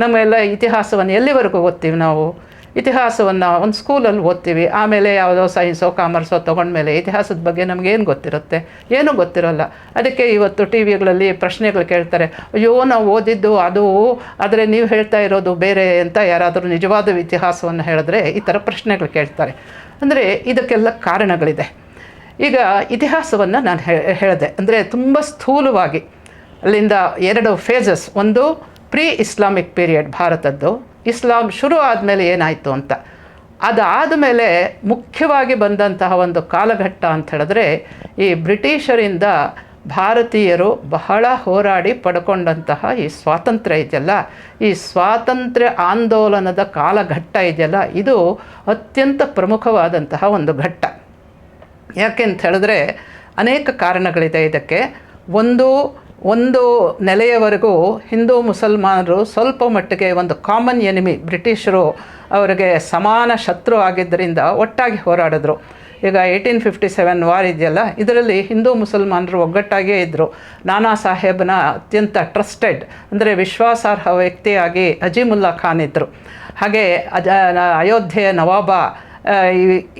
ನಮ್ಮೆಲ್ಲ ಇತಿಹಾಸವನ್ನು ಎಲ್ಲಿವರೆಗೂ ಓದ್ತೀವಿ ನಾವು? ಇತಿಹಾಸವನ್ನು ಒಂದು ಸ್ಕೂಲಲ್ಲಿ ಓದ್ತೀವಿ. ಆಮೇಲೆ ಯಾವುದೋ ಸೈನ್ಸೋ ಕಾಮರ್ಸೋ ತೊಗೊಂಡ್ಮೇಲೆ ಇತಿಹಾಸದ ಬಗ್ಗೆ ನಮಗೇನು ಗೊತ್ತಿರುತ್ತೆ? ಏನೂ ಗೊತ್ತಿರೋಲ್ಲ. ಅದಕ್ಕೆ ಇವತ್ತು ಟಿ ವಿಗಳಲ್ಲಿ ಪ್ರಶ್ನೆಗಳು ಕೇಳ್ತಾರೆ. ಅಯ್ಯೋ, ನಾವು ಓದಿದ್ದು ಅದು, ಆದರೆ ನೀವು ಹೇಳ್ತಾ ಇರೋದು ಬೇರೆ ಅಂತ ಯಾರಾದರೂ ನಿಜವಾದ ಇತಿಹಾಸವನ್ನು ಹೇಳಿದ್ರೆ ಈ ಥರ ಪ್ರಶ್ನೆಗಳು ಕೇಳ್ತಾರೆ. ಅಂದರೆ ಇದಕ್ಕೆಲ್ಲ ಕಾರಣಗಳಿದೆ. ಈಗ ಇತಿಹಾಸವನ್ನು ನಾನು ಹೇಳಿದೆ. ಅಂದರೆ ತುಂಬ ಸ್ಥೂಲವಾಗಿ ಅಲ್ಲಿಂದ ಎರಡು ಫೇಸಸ್ ಒಂದು ಪ್ರೀ ಇಸ್ಲಾಮಿಕ್ ಪೀರಿಯಡ್ ಭಾರತದ್ದು, ಇಸ್ಲಾಂ ಶುರು ಆದಮೇಲೆ ಏನಾಯಿತು ಅಂತ. ಅದಾದ ಮೇಲೆ ಮುಖ್ಯವಾಗಿ ಬಂದಂತಹ ಒಂದು ಕಾಲಘಟ್ಟ ಅಂತ ಹೇಳಿದ್ರೆ, ಈ ಬ್ರಿಟಿಷರಿಂದ ಭಾರತೀಯರು ಬಹಳ ಹೋರಾಡಿ ಪಡ್ಕೊಂಡಂತಹ ಈ ಸ್ವಾತಂತ್ರ್ಯ ಇದೆಯಲ್ಲ, ಈ ಸ್ವಾತಂತ್ರ್ಯ ಆಂದೋಲನದ ಕಾಲಘಟ್ಟ ಇದೆಯಲ್ಲ, ಇದು ಅತ್ಯಂತ ಪ್ರಮುಖವಾದಂತಹ ಒಂದು ಘಟ್ಟ. ಯಾಕೆ ಅಂತ ಹೇಳಿದ್ರೆ, ಅನೇಕ ಕಾರಣಗಳಿದೆ ಇದಕ್ಕೆ. ಒಂದು ಒಂದು ನೆಲೆಯವರೆಗೂ ಹಿಂದೂ ಮುಸಲ್ಮಾನರು ಸ್ವಲ್ಪ ಮಟ್ಟಿಗೆ ಒಂದು ಕಾಮನ್ ಎನಿಮಿ ಬ್ರಿಟಿಷರು ಅವರಿಗೆ ಸಮಾನ ಶತ್ರು ಆಗಿದ್ದರಿಂದ ಒಟ್ಟಾಗಿ ಹೋರಾಡಿದ್ರು. ಈಗ ಏಯ್ಟೀನ್ ಫಿಫ್ಟಿ ಸೆವೆನ್ ವಾರ್ ಇದೆಯಲ್ಲ, ಇದರಲ್ಲಿ ಹಿಂದೂ ಮುಸಲ್ಮಾನರು ಒಗ್ಗಟ್ಟಾಗೇ ಇದ್ದರು ನಾನಾ ಸಾಹೇಬ್ನ ಅತ್ಯಂತ ಟ್ರಸ್ಟೆಡ್ ಅಂದರೆ ವಿಶ್ವಾಸಾರ್ಹ ವ್ಯಕ್ತಿಯಾಗಿ ಅಜೀಮುಲ್ಲಾ ಖಾನ್ ಇದ್ದರು ಹಾಗೆ ಅಜ ಅಯೋಧ್ಯೆಯ ನವಾಬ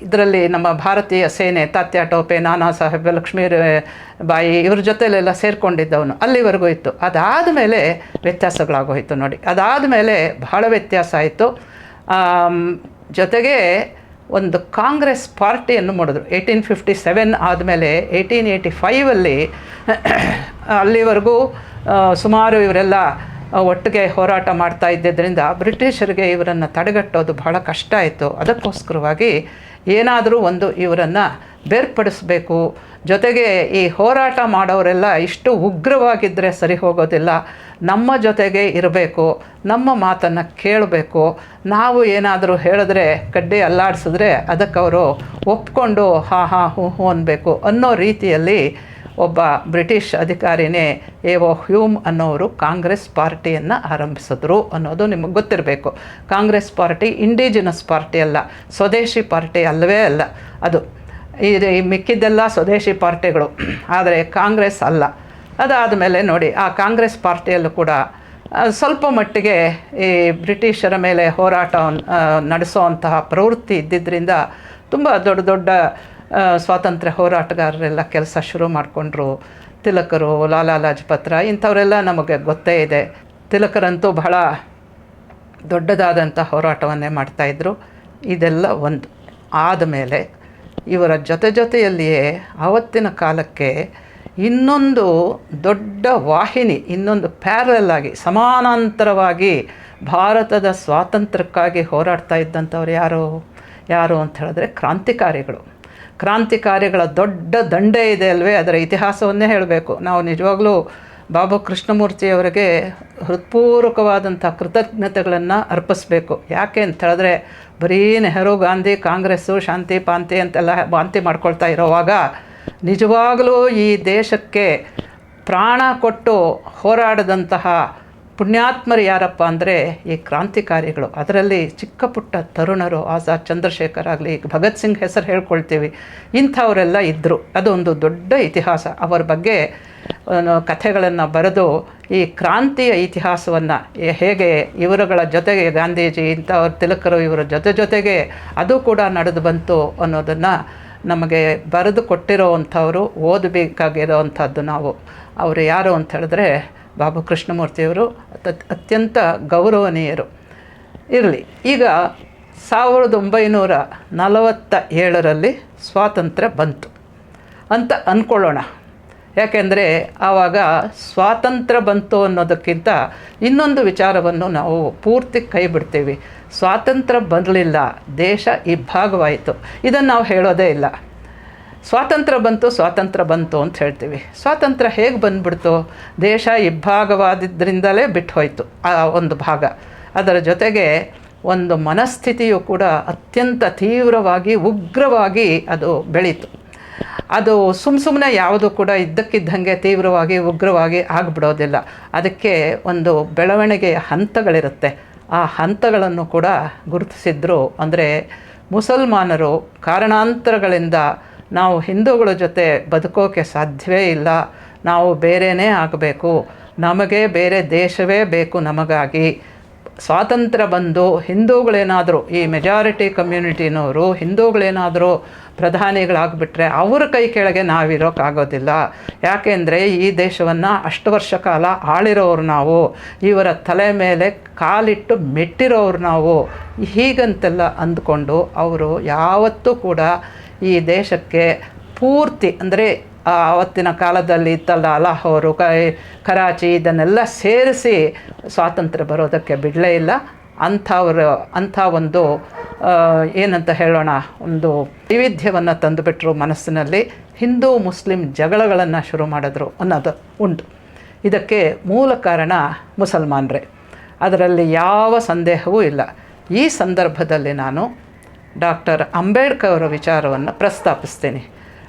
ಇದರಲ್ಲಿ ನಮ್ಮ ಭಾರತೀಯ ಸೇನೆ, ತಾತ್ಯ, ಟೋಪೆ, ನಾನಾ ಸಾಹೇಬ್, ಲಕ್ಷ್ಮೀ ಬಾಯಿ ಇವ್ರ ಜೊತೆಲೆಲ್ಲ ಸೇರಿಕೊಂಡಿದ್ದವನು. ಅಲ್ಲಿವರೆಗೂ ಇತ್ತು. ಅದಾದ ಮೇಲೆ ವ್ಯತ್ಯಾಸಗಳಾಗೋಯಿತು ನೋಡಿ. ಅದಾದ ಮೇಲೆ ಬಹಳ ವ್ಯತ್ಯಾಸ ಆಯಿತು. ಜೊತೆಗೆ ಒಂದು ಕಾಂಗ್ರೆಸ್ ಪಾರ್ಟಿಯನ್ನು ಮಾಡಿದ್ರು. ಏಯ್ಟೀನ್ ಫಿಫ್ಟಿ ಸೆವೆನ್ ಆದಮೇಲೆ ಏಯ್ಟೀನ್ ಏಯ್ಟಿ ಫೈವಲ್ಲಿ ಅಲ್ಲಿವರೆಗೂ ಸುಮಾರು ಇವರೆಲ್ಲ ಒಟ್ಟಿಗೆ ಹೋರಾಟ ಮಾಡ್ತಾ ಇದ್ದಿದ್ದರಿಂದ ಬ್ರಿಟಿಷರಿಗೆ ಇವರನ್ನು ತಡೆಗಟ್ಟೋದು ಬಹಳ ಕಷ್ಟ ಆಯಿತು. ಅದಕ್ಕೋಸ್ಕರವಾಗಿ ಏನಾದರೂ ಒಂದು ಇವರನ್ನು ಬೇರ್ಪಡಿಸಬೇಕು. ಜೊತೆಗೆ ಈ ಹೋರಾಟ ಮಾಡೋರೆಲ್ಲ ಇಷ್ಟು ಉಗ್ರವಾಗಿದ್ದರೆ ಸರಿ ಹೋಗೋದಿಲ್ಲ. ನಮ್ಮ ಜೊತೆಗೆ ಇರಬೇಕು. ನಮ್ಮ ಮಾತನ್ನು ಕೇಳಬೇಕು. ನಾವು ಏನಾದರೂ ಹೇಳಿದ್ರೆ, ಕಡ್ಡಿ ಅಲ್ಲಾಡಿಸಿದ್ರೆ ಅದಕ್ಕೆ ಅವರು ಒಪ್ಕೊಂಡು ಹಾ ಹಾ ಹೂ ಹೂ ಅನ್ನಬೇಕು ಅನ್ನೋ ರೀತಿಯಲ್ಲಿ ಒಬ್ಬ ಬ್ರಿಟಿಷ್ ಅಧಿಕಾರಿನೇ ಎ ಓ ಹ್ಯೂಮ್ ಅನ್ನೋರು ಕಾಂಗ್ರೆಸ್ ಪಾರ್ಟಿಯನ್ನು ಆರಂಭಿಸಿದ್ರು ಅನ್ನೋದು ನಿಮಗೆ ಗೊತ್ತಿರಬೇಕು. ಕಾಂಗ್ರೆಸ್ ಪಾರ್ಟಿ ಇಂಡಿಜಿನಸ್ ಪಾರ್ಟಿ ಅಲ್ಲ, ಸ್ವದೇಶಿ ಪಾರ್ಟಿ ಅಲ್ಲವೇ ಅಲ್ಲ. ಅದು ಇದು ಈ ಮಿಕ್ಕಿದ್ದೆಲ್ಲ ಸ್ವದೇಶಿ ಪಾರ್ಟಿಗಳು. ಆದರೆ ಕಾಂಗ್ರೆಸ್ ಅಲ್ಲ. ಅದಾದ ಮೇಲೆ ನೋಡಿ, ಆ ಕಾಂಗ್ರೆಸ್ ಪಾರ್ಟಿಯಲ್ಲೂ ಕೂಡ ಸ್ವಲ್ಪ ಮಟ್ಟಿಗೆ ಈ ಬ್ರಿಟಿಷರ ಮೇಲೆ ಹೋರಾಟ ನಡೆಸೋ ಅಂತಹ ಪ್ರವೃತ್ತಿ ಇದ್ದಿದ್ದರಿಂದ ತುಂಬ ದೊಡ್ಡ ದೊಡ್ಡ ಸ್ವಾತಂತ್ರ್ಯ ಹೋರಾಟಗಾರರೆಲ್ಲ ಕೆಲಸ ಶುರು ಮಾಡಿಕೊಂಡ್ರು. ತಿಲಕರು, ಲಾಲಾ ಲಾಜಪತ್ರ, ಇಂಥವರೆಲ್ಲ ನಮಗೆ ಗೊತ್ತೇ ಇದೆ. ತಿಲಕರಂತೂ ಬಹಳ ದೊಡ್ಡದಾದಂಥ ಹೋರಾಟವನ್ನೇ ಮಾಡ್ತಾಯಿದ್ರು ಇದೆಲ್ಲ ಒಂದು. ಆದಮೇಲೆ ಇವರ ಜೊತೆ ಜೊತೆಯಲ್ಲಿಯೇ ಆವತ್ತಿನ ಕಾಲಕ್ಕೆ ಇನ್ನೊಂದು ದೊಡ್ಡ ವಾಹಿನಿ, ಇನ್ನೊಂದು ಪ್ಯಾರಲಾಗಿ ಸಮಾನಾಂತರವಾಗಿ ಭಾರತದ ಸ್ವಾತಂತ್ರ್ಯಕ್ಕಾಗಿ ಹೋರಾಡ್ತಾ ಇದ್ದಂಥವ್ರು ಯಾರು? ಯಾರು ಅಂತ ಹೇಳಿದ್ರೆ ಕ್ರಾಂತಿಕಾರಿಗಳು. ಕ್ರಾಂತಿಕಾರಿಗಳ ದೊಡ್ಡ ದಂಡೆ ಇದೆ ಅಲ್ವೇ? ಅದರ ಇತಿಹಾಸವನ್ನೇ ಹೇಳಬೇಕು. ನಾವು ನಿಜವಾಗ್ಲೂ ಬಾಬು ಕೃಷ್ಣಮೂರ್ತಿಯವರಿಗೆ ಹೃತ್ಪೂರ್ವಕವಾದಂಥ ಕೃತಜ್ಞತೆಗಳನ್ನು ಅರ್ಪಿಸ್ಬೇಕು. ಯಾಕೆ ಅಂತ ಹೇಳಿದ್ರೆ ಬರೀ ನೆಹರು, ಗಾಂಧಿ, ಕಾಂಗ್ರೆಸ್ಸು, ಶಾಂತಿ, ಪಾಂತಿ ಅಂತೆಲ್ಲ ವಾಂತಿ ಮಾಡ್ಕೊಳ್ತಾ ಇರೋವಾಗ ನಿಜವಾಗಲೂ ಈ ದೇಶಕ್ಕೆ ಪ್ರಾಣ ಕೊಟ್ಟು ಹೋರಾಡದಂತಹ ಪುಣ್ಯಾತ್ಮರು ಯಾರಪ್ಪ ಅಂದರೆ ಈ ಕ್ರಾಂತಿಕಾರಿಗಳು. ಅದರಲ್ಲಿ ಚಿಕ್ಕ ಪುಟ್ಟ ತರುಣರು, ಆಜಾದ್ ಚಂದ್ರಶೇಖರ್ ಆಗಲಿ ಭಗತ್ ಸಿಂಗ್ ಹೆಸರು ಹೇಳ್ಕೊಳ್ತೀವಿ. ಇಂಥವರೆಲ್ಲ ಇದ್ದರು ಅದೊಂದು ದೊಡ್ಡ ಇತಿಹಾಸ. ಅವರ ಬಗ್ಗೆ ಕಥೆಗಳನ್ನು ಬರೆದು ಈ ಕ್ರಾಂತಿಯ ಇತಿಹಾಸವನ್ನು ಹೇಗೆ ಇವರುಗಳ ಜೊತೆಗೆ ಗಾಂಧೀಜಿ, ಇಂಥವ್ರ ತಿಲಕರು ಇವರ ಜೊತೆ ಜೊತೆಗೆ ಅದು ಕೂಡ ನಡೆದು ಬಂತು ಅನ್ನೋದನ್ನು ನಮಗೆ ಬರೆದು ಕೊಟ್ಟಿರೋವಂಥವರು, ಓದಬೇಕಾಗಿರೋವಂಥದ್ದು ನಾವು. ಅವರು ಯಾರು ಅಂತ ಹೇಳಿದ್ರೆ ಬಾಬು ಕೃಷ್ಣಮೂರ್ತಿಯವರು ಅತ್ಯಂತ ಗೌರವನೀಯರು. ಇರಲಿ, ಈಗ ಸಾವಿರದ ಒಂಬೈನೂರ ನಲವತ್ತ ಏಳರಲ್ಲಿ ಸ್ವಾತಂತ್ರ್ಯ ಬಂತು. ಅಂತ ಅಂದ್ಕೊಳ್ಳೋಣ ಯಾಕೆಂದರೆ ಆವಾಗ ಸ್ವಾತಂತ್ರ್ಯ ಬಂತು ಅನ್ನೋದಕ್ಕಿಂತ ಇನ್ನೊಂದು ವಿಚಾರವನ್ನು ನಾವು ಪೂರ್ತಿ ಕೈ ಬಿಡ್ತೀವಿ. ಸ್ವಾತಂತ್ರ್ಯ ಬರಲಿಲ್ಲ, ದೇಶ ಇಬ್ಬಾಗವಾಯಿತು ಇದನ್ನು ನಾವು ಹೇಳೋದೇ ಇಲ್ಲ. ಸ್ವಾತಂತ್ರ್ಯ ಬಂತು ಸ್ವಾತಂತ್ರ್ಯ ಬಂತು ಅಂತ ಹೇಳ್ತೀವಿ. ಸ್ವಾತಂತ್ರ್ಯ ಹೇಗೆ ಬಂದ್ಬಿಡ್ತು? ದೇಶ ಇಬ್ಬಾಗವಾದಿದ್ದರಿಂದಲೇ ಬಿಟ್ಟು ಆ ಒಂದು ಭಾಗ. ಅದರ ಜೊತೆಗೆ ಒಂದು ಮನಸ್ಥಿತಿಯು ಕೂಡ ಅತ್ಯಂತ ತೀವ್ರವಾಗಿ, ಉಗ್ರವಾಗಿ ಅದು ಬೆಳೀತು. ಅದು ಸುಮ್ಮ ಸುಮ್ಮನೆ ಯಾವುದು ಕೂಡ ಇದ್ದಕ್ಕಿದ್ದಂಗೆ ತೀವ್ರವಾಗಿ, ಉಗ್ರವಾಗಿ ಆಗಿಬಿಡೋದಿಲ್ಲ. ಅದಕ್ಕೆ ಒಂದು ಬೆಳವಣಿಗೆಯ ಹಂತಗಳಿರುತ್ತೆ. ಆ ಹಂತಗಳನ್ನು ಕೂಡ ಗುರುತಿಸಿದ್ರು. ಅಂದರೆ ಮುಸಲ್ಮಾನರು ಕಾರಣಾಂತರಗಳಿಂದ ನಾವು ಹಿಂದೂಗಳ ಜೊತೆ ಬದುಕೋಕೆ ಸಾಧ್ಯವೇ ಇಲ್ಲ. ನಾವು ಬೇರೆಯೇ ಆಗಬೇಕು. ನಮಗೆ ಬೇರೆ ದೇಶವೇ ಬೇಕು ನಮಗಾಗಿ. ಸ್ವಾತಂತ್ರ್ಯ ಬಂದು ಹಿಂದೂಗಳೇನಾದರೂ, ಈ ಮೆಜಾರಿಟಿ ಕಮ್ಯುನಿಟಿನವರು ಹಿಂದೂಗಳೇನಾದರೂ ಪ್ರಧಾನಿಗಳಾಗ್ಬಿಟ್ರೆ ಅವ್ರ ಕೈ ಕೆಳಗೆ ನಾವಿರೋಕ್ಕಾಗೋದಿಲ್ಲ ಯಾಕೆಂದರೆ ಈ ದೇಶವನ್ನು ಅಷ್ಟು ವರ್ಷ ಕಾಲ ಆಳಿರೋರು ನಾವು. ಇವರ ತಲೆ ಮೇಲೆ ಕಾಲಿಟ್ಟು ಮೆಟ್ಟಿರೋರು ನಾವು. ಹೀಗಂತೆಲ್ಲ ಅಂದ್ಕೊಂಡು ಅವರು ಯಾವತ್ತೂ ಕೂಡ ಈ ದೇಶಕ್ಕೆ ಪೂರ್ತಿ, ಅಂದರೆ ಆವತ್ತಿನ ಕಾಲದಲ್ಲಿ ಇತ್ತಲ್ಲ, ಲಾಹೋರು, ಕೈ, ಕರಾಚಿ, ಇದನ್ನೆಲ್ಲ ಸೇರಿಸಿ ಸ್ವಾತಂತ್ರ್ಯ ಬರೋದಕ್ಕೆ ಬಿಡಲೇ ಇಲ್ಲ. ಅಂಥವರು, ಅಂಥ ಒಂದು ಏನಂತ ಹೇಳೋಣ, ಒಂದು ವೈವಿಧ್ಯವನ್ನು ತಂದುಬಿಟ್ರು ಮನಸ್ಸಿನಲ್ಲಿ. ಹಿಂದೂ, ಮುಸ್ಲಿಂ ಜಗಳಗಳನ್ನು ಶುರು ಮಾಡಿದ್ರು ಅನ್ನೋದು ಉಂಟು. ಇದಕ್ಕೆ ಮೂಲ ಕಾರಣ ಮುಸಲ್ಮಾನರೇ. ಅದರಲ್ಲಿ ಯಾವ ಸಂದೇಹವೂ ಇಲ್ಲ. ಈ ಸಂದರ್ಭದಲ್ಲಿ ನಾನು ಡಾಕ್ಟರ್ ಅಂಬೇಡ್ಕರ್ ಅವರ ವಿಚಾರವನ್ನು ಪ್ರಸ್ತಾಪಿಸ್ತೇನೆ.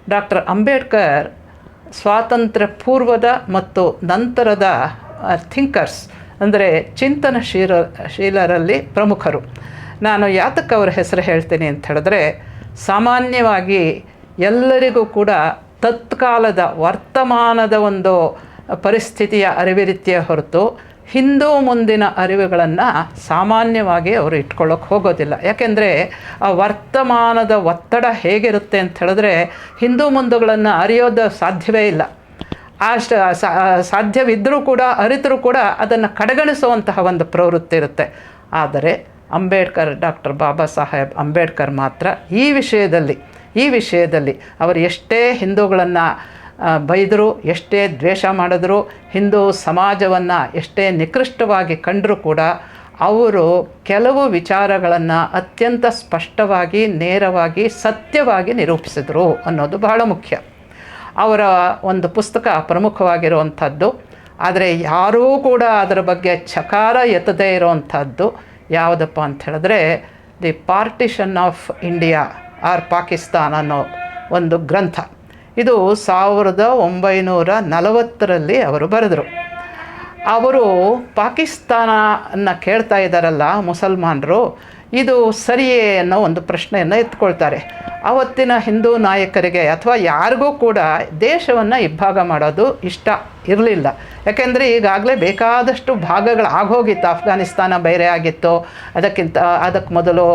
ಡಾಕ್ಟರ್ ಅಂಬೇಡ್ಕರ್ ಸ್ವಾತಂತ್ರ್ಯ ಪೂರ್ವದ ಮತ್ತು ನಂತರದ ಥಿಂಕರ್ಸ್ ಅಂದರೆ ಚಿಂತನಶೀಲ, ಶೀಲರಲ್ಲಿ ಪ್ರಮುಖರು. ನಾನು ಯಾತಕ್ಕೆ ಅವರ ಹೆಸರು ಹೇಳ್ತೀನಿ ಅಂತ ಹೇಳಿದ್ರೆ, ಸಾಮಾನ್ಯವಾಗಿ ಎಲ್ಲರಿಗೂ ಕೂಡ ತತ್ಕಾಲದ ವರ್ತಮಾನದ ಒಂದು ಪರಿಸ್ಥಿತಿಯ ಅರಿವಿರಿತಿಯ ಹೊರತು ಹಿಂದೂ ಮುಂದಿನ ಅರಿವುಗಳನ್ನು ಸಾಮಾನ್ಯವಾಗಿ ಅವರು ಇಟ್ಕೊಳ್ಳೋಕೆ ಹೋಗೋದಿಲ್ಲ. ಯಾಕೆಂದರೆ ಆ ವರ್ತಮಾನದ ಒತ್ತಡ ಹೇಗಿರುತ್ತೆ ಅಂತ ಹೇಳಿದ್ರೆ ಹಿಂದೂ ಮುಂದುಗಳನ್ನು ಅರಿಯೋದು ಸಾಧ್ಯವೇ ಇಲ್ಲ. ಅಷ್ಟು ಸಾಧ್ಯವಿದ್ದರೂ ಕೂಡ, ಅರಿತರೂ ಕೂಡ ಅದನ್ನು ಕಡೆಗಣಿಸುವಂತಹ ಒಂದು ಪ್ರವೃತ್ತಿ ಇರುತ್ತೆ. ಆದರೆ ಅಂಬೇಡ್ಕರ್, ಡಾಕ್ಟರ್ ಬಾಬಾ ಸಾಹೇಬ್ ಅಂಬೇಡ್ಕರ್ ಮಾತ್ರ ಈ ವಿಷಯದಲ್ಲಿ ಈ ವಿಷಯದಲ್ಲಿ ಅವರು ಎಷ್ಟೇ ಹಿಂದೂಗಳನ್ನು ಬೈದರು, ಎಷ್ಟೇ ದ್ವೇಷ ಮಾಡಿದ್ರು, ಹಿಂದೂ ಸಮಾಜವನ್ನು ಎಷ್ಟೇ ನಿಕೃಷ್ಟವಾಗಿ ಕಂಡರೂ ಕೂಡ ಅವರು ಕೆಲವು ವಿಚಾರಗಳನ್ನು ಅತ್ಯಂತ ಸ್ಪಷ್ಟವಾಗಿ, ನೇರವಾಗಿ, ಸತ್ಯವಾಗಿ ನಿರೂಪಿಸಿದರು ಅನ್ನೋದು ಬಹಳ ಮುಖ್ಯ. ಅವರ ಒಂದು ಪುಸ್ತಕ ಪ್ರಮುಖವಾಗಿರುವಂಥದ್ದು, ಆದರೆ ಯಾರೂ ಕೂಡ ಅದರ ಬಗ್ಗೆ ಚಕಾರ ಎತ್ತದೇ ಇರುವಂಥದ್ದು ಯಾವುದಪ್ಪ ಅಂತ ಹೇಳಿದ್ರೆ, the partition of India or Pakistan ಅನ್ನೋ ಒಂದು ಗ್ರಂಥ. ಇದು ಸಾವಿರದ ಒಂಬೈನೂರ ನಲವತ್ತರಲ್ಲಿ ಅವರು ಬರೆದರು. ಅವರು ಪಾಕಿಸ್ತಾನ ಕೇಳ್ತಾ ಇದ್ದಾರಲ್ಲ ಮುಸಲ್ಮಾನರು ಇದು ಸರಿಯೇ ಅನ್ನೋ ಒಂದು ಪ್ರಶ್ನೆಯನ್ನು ಎತ್ಕೊಳ್ತಾರೆ. ಆವತ್ತಿನ ಹಿಂದೂ ನಾಯಕರಿಗೆ ಅಥವಾ ಯಾರಿಗೂ ಕೂಡ ದೇಶವನ್ನು ಇಬ್ಬಾಗ ಮಾಡೋದು ಇಷ್ಟ ಇರಲಿಲ್ಲ. ಯಾಕೆಂದರೆ ಈಗಾಗಲೇ ಬೇಕಾದಷ್ಟು ಭಾಗಗಳು ಆಗೋಗಿತ್ತು. ಅಫ್ಘಾನಿಸ್ತಾನ ಬೇರೆ ಆಗಿತ್ತು. ಅದಕ್ಕಿಂತ ಅದಕ್ಕೆ ಮೊದಲು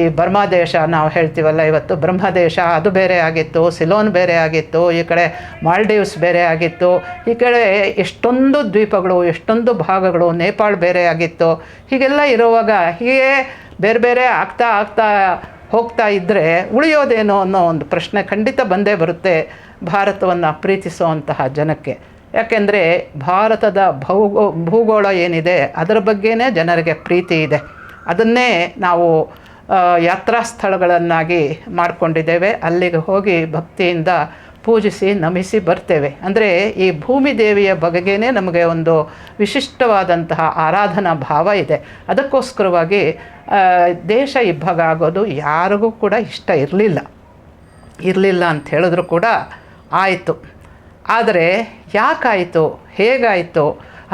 ಈ ಬರ್ಮಾ ದೇಶ ನಾವು ಹೇಳ್ತೀವಲ್ಲ, ಇವತ್ತು ಬ್ರಹ್ಮದೇಶ ಅದು ಬೇರೆ ಆಗಿತ್ತು. ಸಿಲೋನ್ ಬೇರೆ ಆಗಿತ್ತು. ಈ ಕಡೆ ಮಾಲ್ಡೀವ್ಸ್ ಬೇರೆ ಆಗಿತ್ತು. ಈ ಕಡೆ ಎಷ್ಟೊಂದು ದ್ವೀಪಗಳು, ಎಷ್ಟೊಂದು ಭಾಗಗಳು, ನೇಪಾಳ ಬೇರೆ ಆಗಿತ್ತು. ಹೀಗೆಲ್ಲ ಇರುವಾಗ ಹೀಗೆ ಬೇರೆ ಬೇರೆ ಆಗ್ತಾ ಆಗ್ತಾ ಹೋಗ್ತಾ ಇದ್ದರೆ ಉಳಿಯೋದೇನೋ ಅನ್ನೋ ಒಂದು ಪ್ರಶ್ನೆ ಖಂಡಿತ ಬಂದೇ ಬರುತ್ತೆ ಭಾರತವನ್ನು ಪ್ರೀತಿಸುವಂತಹ ಜನಕ್ಕೆ. ಯಾಕೆಂದರೆ ಭಾರತದ ಭೌಗೋ, ಭೂಗೋಳ ಏನಿದೆ ಅದರ ಬಗ್ಗೆನೇ ಜನರಿಗೆ ಪ್ರೀತಿ ಇದೆ. ಅದನ್ನೇ ನಾವು ಯಾತ್ರಾ ಸ್ಥಳಗಳನ್ನಾಗಿ ಮಾಡಿಕೊಂಡಿದ್ದೇವೆ. ಅಲ್ಲಿಗೆ ಹೋಗಿ ಭಕ್ತಿಯಿಂದ ಪೂಜಿಸಿ ನಮಿಸಿ ಬರ್ತೇವೆ. ಅಂದರೆ ಈ ಭೂಮಿ ದೇವಿಯ ಬಗೆಗೇನೆ ನಮಗೆ ಒಂದು ವಿಶಿಷ್ಟವಾದಂತಹ ಆರಾಧನಾ ಭಾವ ಇದೆ. ಅದಕ್ಕೋಸ್ಕರವಾಗಿ ದೇಶ ಇಬ್ಬಾಗ ಆಗೋದು ಯಾರಿಗೂ ಕೂಡ ಇಷ್ಟ ಇರಲಿಲ್ಲ. ಇರಲಿಲ್ಲ ಅಂತ ಹೇಳಿದ್ರು ಕೂಡ ಆಯಿತು. ಆದರೆ ಯಾಕಾಯಿತು, ಹೇಗಾಯಿತು?